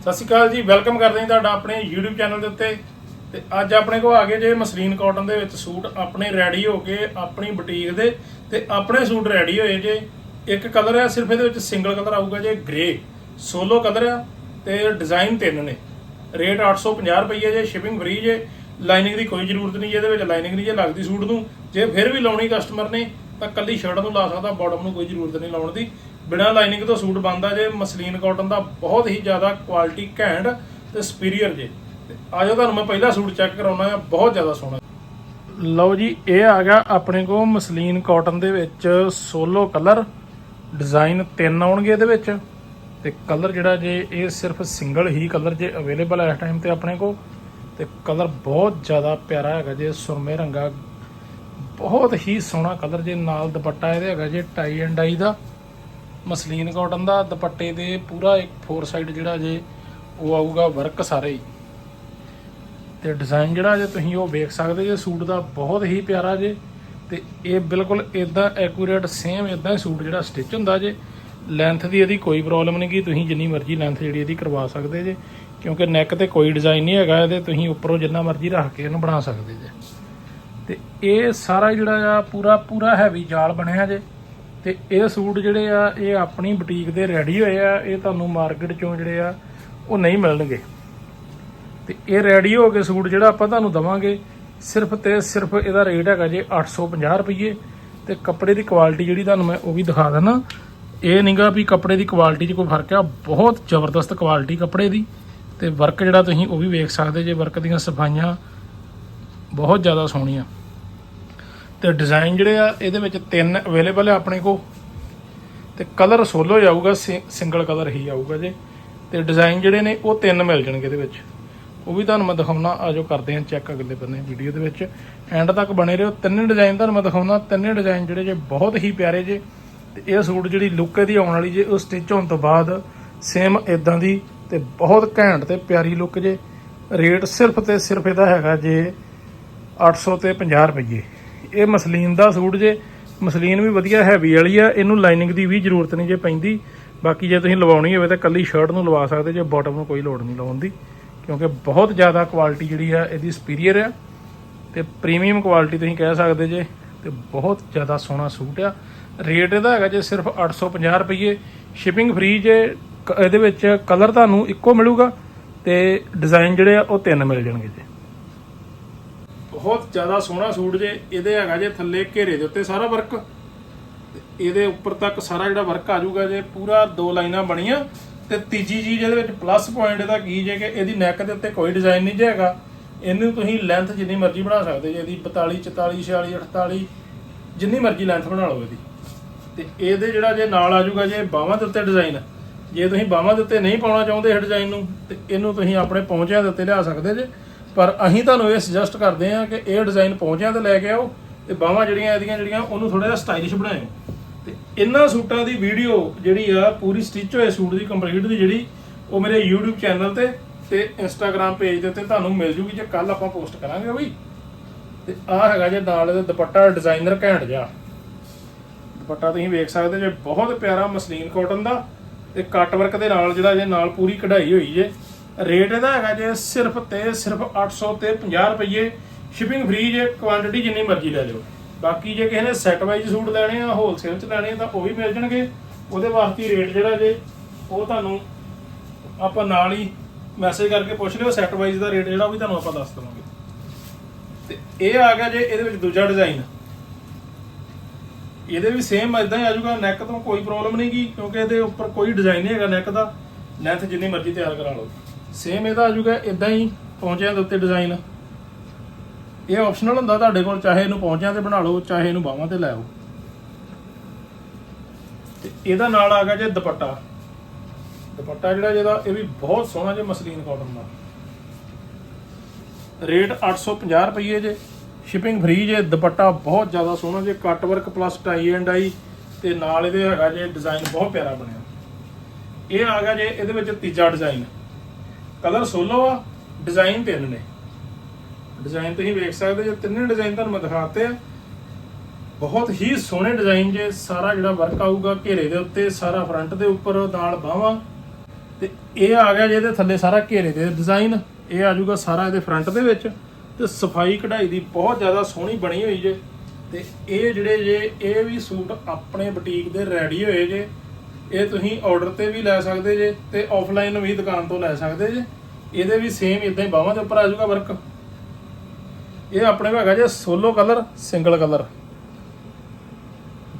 ਸਤਿ ਸ਼੍ਰੀ ਅਕਾਲ ਜੀ, ਵੈਲਕਮ ਕਰਦੇ ਹਾਂ ਤੁਹਾਡਾ ਆਪਣੇ YouTube ਚੈਨਲ ਦੇ ਉੱਤੇ। ਤੇ ਅੱਜ ਆਪਣੇ ਕੋਲ ਆ ਗਏ ਜੇ ਮਸਲੀਨ ਕਾਟਨ ਦੇ ਵਿੱਚ ਸੂਟ, ਆਪਣੇ ਰੈਡੀ ਹੋ ਕੇ, ਆਪਣੀ ਬੁਟੀਕ ਦੇ, ਤੇ ਆਪਣੇ ਸੂਟ ਰੈਡੀ ਹੋਏ ਜੇ। ਇੱਕ ਕਲਰ ਹੈ ਸਿਰਫ ਇਹਦੇ ਵਿੱਚ ਸਿੰਗਲ ਕਲਰ ਆਊਗਾ ਜੇ ਗ੍ਰੇ ਸੋਲੋ ਕਲਰ ਆ, ਤੇ ਡਿਜ਼ਾਈਨ ਤਿੰਨ ਨੇ। ਰੇਟ 850 ਰੁਪਏ ਜੇ ਸ਼ਿਪਿੰਗ ਫ੍ਰੀ ਜੇ। ਲਾਈਨਿੰਗ ਦੀ ਕੋਈ ਜ਼ਰੂਰਤ ਨਹੀਂ, ਇਹਦੇ ਵਿੱਚ ਲਾਈਨਿੰਗ ਨਹੀਂ ਜੇ ਲੱਗਦੀ ਸੂਟ ਨੂੰ। ਜੇ ਫਿਰ ਵੀ ਲਾਉਣੀ ਕਸਟਮਰ ਨੇ ਤਾਂ ਕੱਲੀ ਸ਼ਰਟ ਨੂੰ ਲਾ ਸਕਦਾ ਬਾਟਮ ਨੂੰ ਕੋਈ ਜ਼ਰੂਰਤ ਨਹੀਂ ਲਾਉਣ ਦੀ। ਬਿਨਾਂ ਲਾਈਨਿੰਗ ਤੋਂ ਸੂਟ ਬਣਦਾ ਜੇ, ਮਸਲੀਨ ਕਾਟਨ ਦਾ ਬਹੁਤ ਹੀ ਜ਼ਿਆਦਾ ਕੁਆਲਿਟੀ ਘੈਂਟ ਤੇ ਸੁਪੀਰੀਅਰ ਜੇ। ਤੇ ਆਜੋ ਤੁਹਾਨੂੰ ਮੈਂ ਪਹਿਲਾ ਸੂਟ ਚੈੱਕ ਕਰਾਉਣਾ ਆ, ਬਹੁਤ ਜ਼ਿਆਦਾ ਸੋਹਣਾ। ਲਓ ਜੀ, ਇਹ ਆ ਗਿਆ ਆਪਣੇ ਕੋਲ ਮਸਲੀਨ ਕਾਟਨ ਦੇ ਵਿੱਚ ਸੋਲੋ ਕਲਰ ਡਿਜ਼ਾਈਨ ਤਿੰਨ ਆਉਣਗੇ ਇਹਦੇ ਵਿੱਚ। ਤੇ ਕਲਰ ਜਿਹੜਾ ਜੇ, ਇਹ ਸਿਰਫ ਸਿੰਗਲ ਹੀ ਕਲਰ ਜੇ ਅਵੇਲੇਬਲ ਹੈ ਇਸ ਟਾਈਮ ਤੇ ਆਪਣੇ ਕੋਲ। ਤੇ ਕਲਰ ਬਹੁਤ ਜ਼ਿਆਦਾ ਪਿਆਰਾ ਹੈਗਾ ਜੇ, ਸੁਰਮੇ ਰੰਗਾ ਬਹੁਤ ਹੀ ਸੋਹਣਾ ਕਲਰ ਜੇ ਨਾਲ ਦੁਪੱਟਾ ਇਹਦੇ ਹੈਗਾ ਜੇ ਟਾਈ ਐਂਡ ਡਾਈ ਦਾ, ਮਸਲੀਨ ਕਾਟਨ ਦਾ, ਦੁਪੱਟੇ ਦੇ ਪੂਰਾ ਇੱਕ ਫੋਰ ਸਾਈਡ ਜਿਹੜਾ ਜੇ ਉਹ ਆਊਗਾ ਵਰਕ ਸਾਰੇ ਹੀ। ਤੇ ਡਿਜ਼ਾਈਨ ਜਿਹੜਾ ਜੇ ਤੁਸੀਂ ਉਹ ਵੇਖ ਸਕਦੇ ਜੇ, ਸੂਟ ਦਾ ਬਹੁਤ ਹੀ ਪਿਆਰਾ ਜੇ, ਤੇ ਇਹ ਬਿਲਕੁਲ ਇਦਾਂ ਐਕੂਰੇਟ ਸੇਮ ਇਦਾਂ ਹੀ ਸੂਟ ਜਿਹੜਾ ਸਟਿਚ ਹੁੰਦਾ ਜੇ। ਲੈਂਥ ਦੀ ਇਹਦੀ ਕੋਈ ਪ੍ਰੋਬਲਮ ਨਹੀਂ ਕਿ ਤੁਸੀਂ ਜਿੰਨੀ ਮਰਜ਼ੀ ਲੈਂਥ ਜਿਹੜੀ ਇਹਦੀ ਕਰਵਾ ਸਕਦੇ ਜੇ, ਕਿਉਂਕਿ ਨੈਕ ਤੇ ਕੋਈ ਡਿਜ਼ਾਈਨ ਨਹੀਂ ਹੈਗਾ ਇਹਦੇ, ਤੁਸੀਂ ਉੱਪਰੋਂ ਜਿੰਨਾ ਮਰਜ਼ੀ ਰੱਖ ਕੇ ਇਹਨੂੰ ਬਣਾ ਸਕਦੇ ਜੇ। ਤੇ ਇਹ ਸਾਰਾ ਜਿਹੜਾ ਆ ਪੂਰਾ ਪੂਰਾ ਹੈਵੀ ਜਾਲ ਬਣਿਆ ਜੇ। ਤੇ ਇਹ ਸੂਟ ਜਿਹੜੇ ਆ, ਇਹ ਆਪਣੀ ਬੁਟੀਕ ਦੇ ਰੈਡੀ ਹੋਏ ਆ। ਇਹ ਤੁਹਾਨੂੰ ਮਾਰਕੀਟ ਚੋਂ ਜਿਹੜੇ ਆ, ਉਹ ਨਹੀਂ ਮਿਲਣਗੇ। ਤੇ ਇਹ ਰੈਡੀ ਹੋ ਕੇ ਸੂਟ ਜਿਹੜਾ ਆਪਾਂ ਤੁਹਾਨੂੰ ਦਵਾਂਗੇ, ਸਿਰਫ ਤੇ ਸਿਰਫ ਇਹਦਾ ਰੇਟ ਹੈਗਾ ਜੇ 850 ਰੁਪਏ ਤੇ ਕੱਪੜੇ ਦੀ ਕੁਆਲਿਟੀ ਜਿਹੜੀ ਤੁਹਾਨੂੰ ਮੈਂ ਉਹ ਵੀ ਦਿਖਾ ਦਿੰਦਾ। ਇਹ ਨਹੀਂਗਾ ਵੀ ਕੱਪੜੇ ਦੀ ਕੁਆਲਿਟੀ 'ਚ ਕੋਈ ਫ਼ਰਕ ਆ, ਬਹੁਤ ਜ਼ਬਰਦਸਤ ਕੁਆਲਿਟੀ ਕੱਪੜੇ ਦੀ। ਤੇ ਵਰਕ ਜਿਹੜਾ ਤੁਸੀਂ ਉਹ ਵੀ ਵੇਖ ਸਕਦੇ ਜੇ ਵਰਕ ਦੀਆਂ ਸਫਾਈਆਂ ਬਹੁਤ ਜ਼ਿਆਦਾ ਸੋਹਣੀਆਂ। ਤੇ ਡਿਜ਼ਾਈਨ ਜਿਹੜੇ ਆ, ਇਹਦੇ ਵਿੱਚ ਤਿੰਨ ਅਵੇਲੇਬਲ ਆ ਆਪਣੇ ਕੋਲ। ਤੇ ਕਲਰ ਸੋਲੋ ਹੀ ਆਊਗਾ ਸਿੰਗਲ ਕਲਰ ਹੀ ਆਊਗਾ ਜੇ। ਤੇ ਡਿਜ਼ਾਈਨ ਜਿਹੜੇ ਨੇ, ਉਹ ਤਿੰਨ ਮਿਲ ਜਾਣਗੇ ਇਹਦੇ ਵਿੱਚ। ਉਹ ਵੀ ਤੁਹਾਨੂੰ ਮੈਂ ਦਿਖਾਉਣਾ ਆਜੋ ਕਰਦੇ ਹਾਂ ਚੈੱਕ ਅਗਲੇ ਬੰਨੇ ਵੀਡੀਓ ਦੇ ਵਿੱਚ। ਐਂਡ ਤੱਕ ਬਣੇ ਰਹੋ। ਤਿੰਨੇ ਡਿਜ਼ਾਈਨ ਤੁਹਾਨੂੰ ਮੈਂ ਦਿਖਾਉਣਾ। ਤਿੰਨੇ ਡਿਜ਼ਾਈਨ ਜਿਹੜੇ ਜੇ ਬਹੁਤ ਹੀ ਪਿਆਰੇ ਜੇ। ਤੇ ਇਹ ਸੂਟ ਜਿਹੜੀ ਲੁੱਕ ਇਹਦੀ ਆਉਣ ਵਾਲੀ ਜੇ, ਉਹ ਸਟਿਚ ਹੋਣ ਤੋਂ ਬਾਅਦ ਸੇਮ ਇਦਾਂ ਦੀ ਤੇ ਬਹੁਤ ਘੈਂਟ ਤੇ ਪਿਆਰੀ ਲੁੱਕ ਜੇ। ਰੇਟ ਸਿਰਫ ਤੇ ਸਿਰਫ ਇਹਦਾ ਹੈਗਾ ਜੇ 800 ਤੇ 50 ਰੁਪਏ ਇਹ ਮਸਲੀਨ ਦਾ ਸੂਟ ਜੇ, ਮਸਲੀਨ ਵੀ ਵਧੀਆ ਹੈਵੀ ਵਾਲੀ ਆ, ਇਹਨੂੰ ਲਾਈਨਿੰਗ ਦੀ ਵੀ ਜ਼ਰੂਰਤ ਨਹੀਂ ਜੇ ਪੈਂਦੀ। ਬਾਕੀ ਜੇ ਤੁਸੀਂ ਲਵਾਉਣੀ ਹੋਵੇ ਤਾਂ ਕੱਲੀ ਸ਼ਰਟ ਨੂੰ ਲਵਾ ਸਕਦੇ, ਜੇ ਬਾਟਮ ਨੂੰ ਕੋਈ ਲੋੜ ਨਹੀਂ ਲਾਉਣ ਦੀ, ਕਿਉਂਕਿ ਬਹੁਤ ਜ਼ਿਆਦਾ ਕੁਆਲਿਟੀ ਜਿਹੜੀ ਆ, ਇਹਦੀ ਸੁਪੀਰੀਅਰ ਆ। ਤੇ ਪ੍ਰੀਮੀਅਮ ਕੁਆਲਿਟੀ ਤੁਸੀਂ ਕਹਿ ਸਕਦੇ ਜੇ, ਤੇ ਬਹੁਤ ਜ਼ਿਆਦਾ ਸੋਹਣਾ ਸੂਟ ਆ। ਰੇਟ ਇਹਦਾ ਹੈਗਾ ਜੇ ਸਿਰਫ 850 ਰੁਪਏ ਸ਼ਿਪਿੰਗ ਫ੍ਰੀ ਜੇ, ਕ- ਇਹਦੇ ਵਿੱਚ ਕਲਰ ਤੁਹਾਨੂੰ ਇੱਕੋ ਮਿਲੂਗਾ, ਤੇ ਡਿਜ਼ਾਈਨ ਜਿਹੜੇ ਆ, ਉਹ ਤਿੰਨ ਮਿਲ ਜਾਣਗੇ ਜੇ। ਬਹੁਤ ਜ਼ਿਆਦਾ ਸੋਹਣਾ ਸੂਟ ਜੇ, ਇਹਦੇ ਹੈਗਾ ਜੇ ਥੱਲੇ ਘੇਰੇ ਦੇ ਉੱਤੇ ਸਾਰਾ ਵਰਕ ਤੇ ਇਹਦੇ ਉੱਪਰ ਤੱਕ ਸਾਰਾ ਜਿਹੜਾ ਵਰਕ ਆ ਜਾਊਗਾ ਜੇ, ਪੂਰਾ ਦੋ ਲਾਈਨਾਂ ਬਣੀਆਂ। ਤੇ ਤੀਜੀ ਚੀਜ਼ ਇਹਦੇ ਵਿੱਚ ਪਲੱਸ ਪੁਆਇੰਟ ਇਹਦਾ ਕੀ ਜੇ ਕਿ ਇਹਦੀ ਨੈਕ ਦੇ ਉੱਤੇ ਕੋਈ ਡਿਜ਼ਾਈਨ ਨਹੀਂ ਜੇ ਹੈਗਾ। ਇਹਨੂੰ ਤੁਸੀਂ ਲੈਂਥ ਜਿੰਨੀ ਮਰਜ਼ੀ ਬਣਾ ਸਕਦੇ ਜੇ, ਇਹਦੀ 42 44 46 48 ਜਿੰਨੀ ਮਰਜ਼ੀ ਲੈਂਥ ਬਣਾ ਲਓ ਇਹਦੀ। ਤੇ ਇਹਦੇ ਜਿਹੜਾ ਜੇ ਨਾਲ ਆ ਜਾਊਗਾ ਜੇ ਬਾਹਾਂ ਦੇ ਉੱਤੇ ਡਿਜ਼ਾਈਨ ਜੇ ਤੁਸੀਂ ਬਾਹਾਂ ਦੇ ਉੱਤੇ ਨਹੀਂ ਪਾਉਣਾ ਚਾਹੁੰਦੇ ਇਹ ਡਿਜ਼ਾਈਨ ਨੂੰ, ਤੇ ਇਹਨੂੰ ਤੁਸੀਂ ਆਪਣੇ ਪਹੁੰਚਿਆਂ ਦੇ ਉੱਤੇ ਲਿਆ ਸਕਦੇ ਜੇ। ਪਰ ਅਸੀਂ ਤੁਹਾਨੂੰ ਇਹ ਸੁਜੈਸਟ ਕਰਦੇ ਹਾਂ ਕਿ ਇਹ ਡਿਜ਼ਾਈਨ ਪਹੁੰਚਿਆ ਤੇ ਲੈ ਕੇ ਆਓ ਤੇ ਬਾਹਾਂ ਜਿਹੜੀਆਂ ਇਹਦੀਆਂ ਜਿਹੜੀਆਂ, ਉਹਨੂੰ ਥੋੜਾ ਜਿਹਾ ਸਟਾਈਲਿਸ਼ ਬਣਾਇਓ। ਤੇ ਇਹਨਾਂ ਸੂਟਾਂ ਦੀ ਵੀਡੀਓ ਜਿਹੜੀ ਆ, ਪੂਰੀ ਸਟਿਚ ਹੋਏ ਸੂਟ ਦੀ ਕੰਪਲੀਟ ਦੀ ਜਿਹੜੀ, ਉਹ ਮੇਰੇ YouTube ਚੈਨਲ ਤੇ ਤੇ Instagram ਪੇਜ ਦੇ ਉੱਤੇ ਤੁਹਾਨੂੰ ਮਿਲ ਜੂਗੀ ਜੇ ਕੱਲ ਆਪਾਂ ਪੋਸਟ ਕਰਾਂਗੇ ਉਹ ਵੀ। ਤੇ ਆਹ ਹੈਗਾ ਜੇ ਨਾਲ ਇਹਦਾ ਦੁਪੱਟਾ ਡਿਜ਼ਾਈਨਰ ਘੈਂਟ ਜਿਹਾ। ਦੁਪੱਟਾ ਤੁਸੀਂ ਵੇਖ ਸਕਦੇ ਜੇ, ਬਹੁਤ ਪਿਆਰਾ ਮਸਲੀਨ ਕਾਟਨ ਦਾ ਤੇ ਕੱਟ ਵਰਕ ਦੇ ਨਾਲ ਜਿਹੜਾ ਜੇ ਨਾਲ ਪੂਰੀ ਕਢਾਈ ਹੋਈ ਜੇ। ਰੇਟ ਇਹਦਾ ਹੈਗਾ ਜੇ ਸਿਰਫ ਤੇ ਸਿਰਫ 800 ਤੇ 50 ਰੁਪਏ ਸ਼ਿਪਿੰਗ ਫ੍ਰੀ ਜੇ ਕੁਆਂਟੀਟੀ ਜਿੰਨੀ ਮਰਜ਼ੀ ਲੈ ਲਿਓ ਬਾਕੀ ਜੇ ਕਿਸੇ ਨੇ ਸੈੱਟ ਵਾਈਜ਼ ਸੂਟ ਲੈਣੇ ਆ ਹੋਲਸੇਲ ਚ ਲੈਣੇ ਤਾਂ ਉਹ ਵੀ ਮਿਲ ਜਾਣਗੇ। ਉਹਦੇ ਵਾਸਤੇ ਰੇਟ ਜਿਹੜਾ ਜੇ, ਉਹ ਤੁਹਾਨੂੰ ਆਪਾਂ ਨਾਲ ਹੀ ਮੈਸੇਜ ਕਰਕੇ ਪੁੱਛ ਲਿਓ ਸੈੱਟ ਵਾਈਜ਼ ਦਾ ਰੇਟ ਜਿਹੜਾ ਉਹ ਵੀ ਤੁਹਾਨੂੰ ਆਪਾਂ ਦੱਸ ਦਵਾਂਗੇ। ਤੇ ਇਹ ਆ ਗਿਆ ਜੇ ਇਹਦੇ ਵਿੱਚ ਦੂਜਾ ਡਿਜ਼ਾਈਨ ਇਹਦੇ ਵੀ ਸੇਮ ਇਦਾਂ ਹੀ ਆ ਜਾਊਗਾ ਨੈਕ ਤੋਂ ਕੋਈ ਪ੍ਰੋਬਲਮ ਨਹੀਂ ਗੀ ਕਿਉਂਕਿ ਇਹਦੇ ਉੱਪਰ ਕੋਈ ਡਿਜ਼ਾਈਨ ਨਹੀਂ ਹੈਗਾ ਨੈਕ ਦਾ। ਲੈਂਥ ਜਿੰਨੀ ਮਰਜ਼ੀ ਤਿਆਰ ਕਰਾ ਲਓ। ਸੇਮ ਇਹਦਾ ਆ ਜਾਊਗਾ ਇਦਾਂ ਹੀ ਪੌਂਚਿਆਂ ਦੇ ਉੱਤੇ ਡਿਜ਼ਾਈਨ ਇਹ ਆਪਸ਼ਨਲ ਹੁੰਦਾ ਤੁਹਾਡੇ ਕੋਲ, ਚਾਹੇ ਇਹਨੂੰ ਪੌਂਚਿਆਂ ਤੇ ਬਣਾ ਲਓ, ਚਾਹੇ ਇਹਨੂੰ ਬਾਹਾਂ ਤੇ ਲੈ ਆਓ। ਤੇ ਇਹਦਾ ਨਾਲ ਆ ਗਿਆ ਜੇ ਦੁਪੱਟਾ। ਦੁਪੱਟਾ ਜਿਹੜਾ ਜਿਹਦਾ, ਇਹ ਵੀ ਬਹੁਤ ਸੋਹਣਾ ਜੇ ਮਸਲੀਨ ਕਾਟਨ ਦਾ। ਰੇਟ 850 ਰੁਪਏ ਜੇ। ਸ਼ਿਪਿੰਗ ਫ੍ਰੀ ਜੇ, ਦੁਪੱਟਾ ਬਹੁਤ ਜ਼ਿਆਦਾ ਸੋਹਣਾ ਜੇ cut work plus tie and dye. ਤੇ ਨਾਲ ਇਹਦੇ ਹੈਗਾ ਜੇ ਡਿਜ਼ਾਈਨ ਬਹੁਤ ਪਿਆਰਾ ਬਣਿਆ। ਇਹ ਆ ਗਿਆ ਜੇ, ਇਹਦੇ ਵਿੱਚ ਤੀਜਾ ਡਿਜ਼ਾਈਨ ਕਲਰ ਸੋਲੋ ਆ ਡਿਜ਼ਾਈਨ ਤਿੰਨ ਨੇ। ਡਿਜ਼ਾਈਨ ਤੁਸੀਂ ਵੇਖ ਸਕਦੇ ਜੇ ਤਿੰਨੇ ਡਿਜ਼ਾਈਨ ਤੁਹਾਨੂੰ ਮੈਂ ਦਿਖਾਤੇ ਆ। ਬਹੁਤ ਹੀ ਸੋਹਣੇ ਡਿਜ਼ਾਈਨ ਜੇ, ਸਾਰਾ ਜਿਹੜਾ ਵਰਕ ਆਊਗਾ ਘੇਰੇ ਦੇ ਉੱਤੇ, ਸਾਰਾ ਫਰੰਟ ਦੇ ਉੱਪਰ, ਨਾਲ ਬਾਹਾਂ। ਤੇ ਇਹ ਆ ਗਿਆ ਜੇ ਇਹਦੇ ਥੱਲੇ ਸਾਰਾ ਘੇਰੇ ਦੇ ਡਿਜ਼ਾਈਨ ਇਹ ਆ ਜਾਊਗਾ ਸਾਰਾ ਇਹਦੇ ਫਰੰਟ ਦੇ ਵਿੱਚ। ਤੇ ਸਫ਼ਾਈ ਕਢਾਈ ਦੀ ਬਹੁਤ ਜ਼ਿਆਦਾ ਸੋਹਣੀ ਬਣੀ ਹੋਈ ਜੇ। ਤੇ ਇਹ ਜਿਹੜੇ ਜੇ, ਇਹ ਵੀ ਸੂਟ ਆਪਣੇ ਬੁਟੀਕ ਦੇ ਰੈਡੀ ਹੋਏ ਜੇ। ਇਹ ਤੁਸੀਂ ਆਰਡਰ ਤੇ ਵੀ ਲੈ ਸਕਦੇ ਜੇ ਤੇ ਆਫਲਾਈਨ ਵੀ ਦੁਕਾਨ ਤੋਂ ਲੈ ਸਕਦੇ ਜੇ। ਇਹਦੇ ਵੀ ਸੇਮ ਇਦਾਂ ਹੀ ਬਾਹਾਂ ਦੇ ਉੱਪਰ ਆ ਜਾਊਗਾ ਵਰਕ ਇਹ ਆਪਣੇ ਕੋਲ ਹੈਗਾ ਜੇ solo colour single colour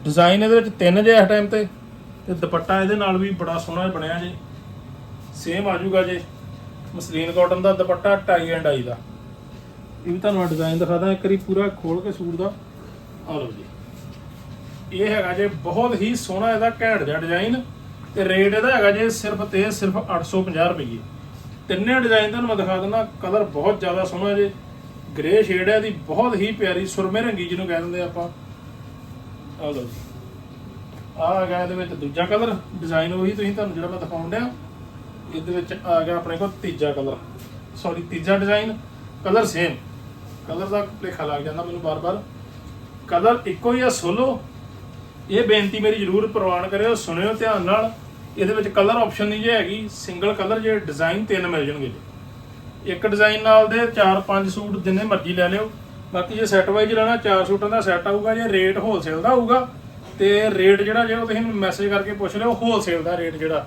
design ਇਹਦੇ ਵਿੱਚ ਤਿੰਨ ਜੇ ਇਸ ਟਾਈਮ ਤੇ। ਤੇ ਦੁਪੱਟਾ ਇਹਦੇ ਨਾਲ ਵੀ ਬੜਾ ਸੋਹਣਾ ਬਣਿਆ ਜੀ। ਸੇਮ ਆ ਜਾਊਗਾ ਜੇ। ਮਸਲੀਨ ਕਾਟਨ ਦਾ ਦੁਪੱਟਾ ਟਾਈ ਐਂਡ ਆਈ ਦਾ। ਇਹ ਵੀ ਤੁਹਾਨੂੰ ਡਿਜ਼ਾਈਨ ਦਿਖਾਦਾ, ਇੱਕ ਵਾਰੀ ਪੂਰਾ ਖੋਲ ਕੇ ਸੂਟ ਦਾ। ਆ ਲਓ ਜੀ। ਇਹ ਹੈਗਾ ਜੇ ਬਹੁਤ ਹੀ ਸੋਹਣਾ ਇਹਦਾ ਘੈਂਟ ਜਿਹਾ ਡਿਜ਼ਾਈਨ ਤੇ ਰੇਟ ਇਹਦਾ ਹੈਗਾ ਜੇ ਸਿਰਫ ਤੇ ਸਿਰਫ 850 ਰੁਪਏ ਤਿੰਨੇ ਡਿਜ਼ਾਈਨ ਤੁਹਾਨੂੰ ਮੈਂ ਦਿਖਾ ਦਿੰਦਾ ਕਲਰ ਬਹੁਤ ਜ਼ਿਆਦਾ ਸੋਹਣਾ ਜੇ। ਗ੍ਰੇ ਸ਼ੇਡ ਹੈ ਇਹਦੀ, ਬਹੁਤ ਹੀ ਪਿਆਰੀ ਸੁਰਮੇ ਰੰਗੀ ਜਿਹਨੂੰ ਕਹਿ ਦਿੰਦੇ ਆਪਾਂ। ਆ ਲਓ ਜੀ। ਆ ਗਿਆ ਇਹਦੇ ਵਿੱਚ ਦੂਜਾ ਕਲਰ ਡਿਜ਼ਾਈਨ ਉਹੀ ਤੁਸੀਂ ਤੁਹਾਨੂੰ ਜਿਹੜਾ ਮੈਂ ਦਿਖਾਉਣ ਡਿਆ। ਇਹਦੇ ਵਿੱਚ ਆ ਗਿਆ ਆਪਣੇ ਕੋਲ ਤੀਜਾ ਕਲਰ ਸੌਰੀ ਤੀਜਾ ਡਿਜ਼ਾਈਨ ਕਲਰ ਸੇਮ ਕਲਰ ਦਾ ਭੁਲੇਖਾ ਲੱਗ ਜਾਂਦਾ ਮੈਨੂੰ ਬਾਰ-ਬਾਰ। ਕਲਰ ਇੱਕੋ ਹੀ ਆ ਸੋਲੋ ਇਹ ਬੇਨਤੀ ਮੇਰੀ ਜ਼ਰੂਰ ਪ੍ਰਵਾਨ ਕਰਿਓ, ਸੁਣਿਓ ਧਿਆਨ ਨਾਲ। ਇਹਦੇ ਵਿੱਚ ਕਲਰ ਆਪਸ਼ਨ ਨਹੀਂ ਜੇ ਹੈਗੀ ਸਿੰਗਲ ਕਲਰ ਜੇ ਡਿਜ਼ਾਈਨ ਤਿੰਨ ਮਿਲ ਜਾਣਗੇ ਜੀ। ਇੱਕ ਡਿਜ਼ਾਈਨ ਨਾਲ ਦੇ 4-5 ਸੂਟ ਜਿੰਨੇ ਮਰਜ਼ੀ ਲੈ ਲਿਓ। ਬਾਕੀ ਜੇ ਸੈੱਟ ਵਾਈਜ਼ ਲੈਣਾ, ਚਾਰ ਸੂਟਾਂ ਦਾ ਸੈੱਟ ਆਊਗਾ, ਜੇ ਰੇਟ ਹੋਲਸੇਲ ਦਾ ਆਊਗਾ, ਤੇ ਰੇਟ ਜਿਹੜਾ ਜੇ ਉਹ ਤੁਸੀਂ ਮੈਸੇਜ ਕਰਕੇ ਪੁੱਛ ਲਿਓ ਹੋਲਸੇਲ ਦਾ ਰੇਟ ਜਿਹੜਾ।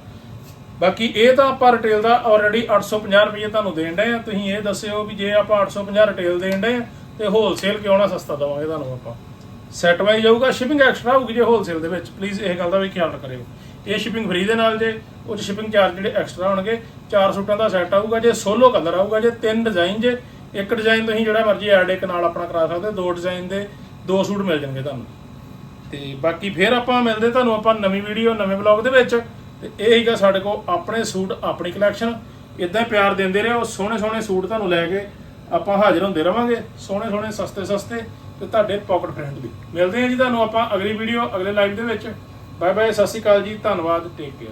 ਬਾਕੀ ਇਹ ਤਾਂ ਆਪਾਂ ਰਿਟੇਲ ਦਾ ਆਲਰੇਡੀ 850 ਰੁਪਏ ਤੁਹਾਨੂੰ ਦੇਣ ਡਏ ਆ। ਤੁਸੀਂ ਇਹ ਦੱਸਿਓ ਵੀ ਜੇ ਆਪਾਂ 850 ਰਿਟੇਲ ਦੇਣ ਡਏ ਆ, ਤੇ ਹੋਲਸੇਲ ਕਿਉਂ ਨਾ ਸਸਤਾ ਦਵਾਂਗੇ ਤੁਹਾਨੂੰ ਆਪਾਂ। ਸੈੱਟ ਵਾਈਜ਼ ਆਊਗਾ ਸ਼ਿਪਿੰਗ ਐਕਸਟਰਾ ਹੋਊਗੀ ਜੇ ਹੋਲਸੇਲ ਦੇ ਵਿੱਚ। ਪਲੀਜ਼ ਇਹ ਗੱਲ ਦਾ ਵੀ ਖਿਆਲ ਕਰਿਓ ਇਹ ਸ਼ਿਪਿੰਗ ਫ੍ਰੀ ਦੇ ਨਾਲ ਜੇ, ਉਹ ਸ਼ਿਪਿੰਗ ਚਾਰਜ ਜਿਹੜੇ ਐਕਸਟਰਾ ਹੋਣਗੇ, ਚਾਰ ਸੂਟਾਂ ਦਾ ਸੈੱਟ ਆਊਗਾ ਜੇ ਸੋਲੋ ਕਲਰ ਆਊਗਾ ਜੇ, ਤਿੰਨ ਡਿਜ਼ਾਈਨ ਜੇ, ਇੱਕ ਡਿਜ਼ਾਈਨ ਤੁਸੀਂ ਜਿਹੜਾ ਮਰਜ਼ੀ ਐਡ ਇੱਕ ਨਾਲ ਆਪਣਾ ਕਰਾ ਸਕਦੇ ਹੋ। ਦੋ ਡਿਜ਼ਾਈਨ ਦੇ, ਦੋ ਸੂਟ ਮਿਲ ਜਾਣਗੇ ਤੁਹਾਨੂੰ। ਤੇ ਬਾਕੀ ਫਿਰ ਆਪਾਂ ਮਿਲਦੇ ਤੁਹਾਨੂੰ ਆਪਾਂ ਨਵੀਂ ਵੀਡੀਓ ਨਵੇਂ ਵਲੌਗ ਦੇ ਵਿੱਚ। ਤੇ ਇਹ ਹੀਗਾ ਸਾਡੇ ਕੋਲ, ਆਪਣੇ ਸੂਟ, ਆਪਣੀ ਕਲੈਕਸ਼ਨ ਇਦਾਂ ਹੀ ਪਿਆਰ ਦਿੰਦੇ ਰਹੋ ਸੋਹਣੇ ਸੋਹਣੇ ਸੂਟ ਤੁਹਾਨੂੰ ਲੈ ਕੇ ਆਪਾਂ ਹਾਜ਼ਰ ਹੁੰਦੇ ਰਵਾਂਗੇ। ਸੋਹਣੇ ਸੋਹਣੇ ਸਸਤੇ ਸਸਤੇ ਤੇ ਤੁਹਾਡੇ ਪਾਕਟ ਫਰੈਂਡ ਵੀ। ਮਿਲਦੇ ਹਾਂ ਜੀ ਤੁਹਾਨੂੰ ਆਪਾਂ ਅਗਲੀ ਵੀਡੀਓ ਅਗਲੇ ਲਾਈਵ ਦੇ ਵਿੱਚ। ਬਾਏ ਬਾਏ ਸਤਿ ਸ਼੍ਰੀ ਅਕਾਲ ਜੀ, ਧੰਨਵਾਦ ਟੇਕ ਕੇਅਰ